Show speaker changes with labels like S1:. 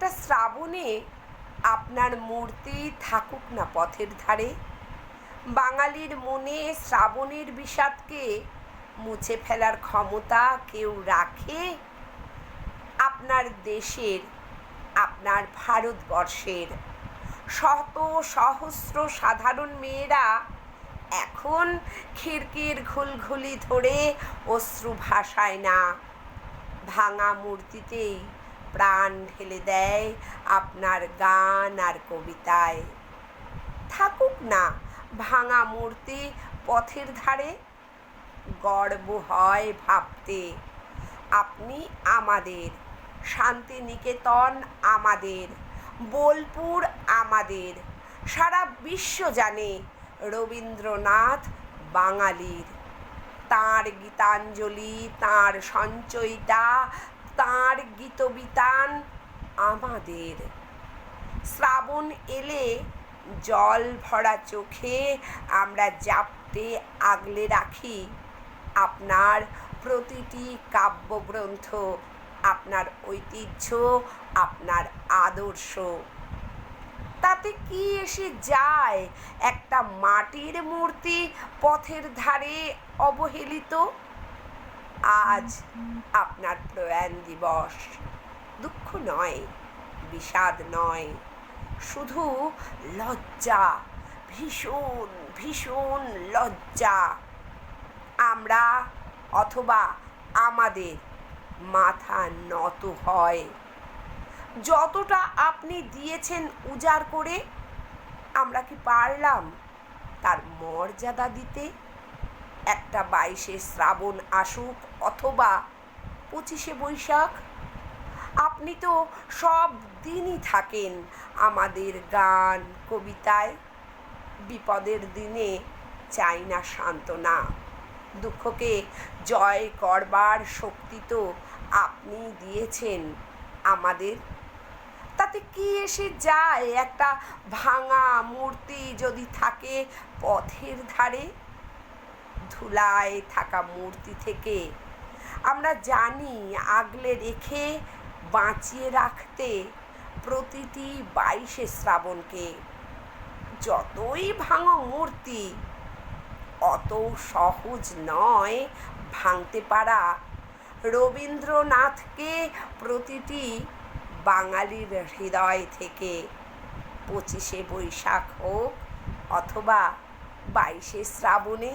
S1: একটা শ্রাবণে আপনার মূর্তি থাকুক না পথের ধারে। বাঙালির মনে শ্রাবণের বিষাদকে মুছে ফেলার ক্ষমতা কেউ রাখে? আপনার দেশের, আপনার ভারতবর্ষের শত সহস্র সাধারণ মেয়েরা এখন খিড়কির ঘুলঘুলি ধরে অশ্রু ভাসায় না। ভাঙা মূর্তিতেই প্রাণ ঢেলে দেয় আপনার গান আর কবিতায়। থাকুক না ভাঙা মূর্তি পথের ধারে, গর্ব হয় ভাবতে। আপনি আমাদের, শান্তিনিকেতন আমাদের, বোলপুর আমাদের, সারা বিশ্ব জানে রবীন্দ্রনাথ বাঙালির। তাঁর গীতাঞ্জলি, তাঁর সঞ্চয়িতা তাঁর গীতবিতান আমাদের। শ্রাবণ এলে জল ভরা চোখে আমরা জাপটে আগলে রাখি। আপনার প্রতিটি কাব্যগ্রন্থ, আপনার ঐতিহ্য, আপনার আদর্শ। তাতে কি এসে যায়? একটা মাটির মূর্তি পথের ধারে অবহেলিত? আজ আপনার প্রয়াণ দিবস। দুঃখ নয়, বিষাদ নয়, শুধু লজ্জা, ভীষণ ভীষণ লজ্জা। আমরা অথবা আমাদের মাথা নত হয়। যতটা আপনি দিয়েছেন উজাড় করে, আমরা কি পারলাম তার মর্যাদা দিতে? একটা বাইশে শ্রাবণ আসুক অথবা পঁচিশে বৈশাখ। আপনি তো সব দিনই থাকেন আমাদের গান, কবিতায়। বিপদের দিনে চাই না সান্ত্বনা। দুঃখকে জয় করবার শক্তি তো আপনি দিয়েছেন আমাদের। তাতে কি এসে যায়? একটা ভাঙা মূর্তি যদি থাকে পথের ধারে। ধুলায় থাকা মূর্তি থেকে। আমরা জানি আগলে রেখে বাঁচিয়ে রাখতে প্রতিটি বাইশে শ্রাবণকে যতই ভাঙো মূর্তি, অত সহজ নয় ভাঙতে পারা। রবীন্দ্রনাথকে প্রতিটি বাঙালির হৃদয় থেকে পঁচিশে বৈশাখ হোক অথবা বাইশে শ্রাবণে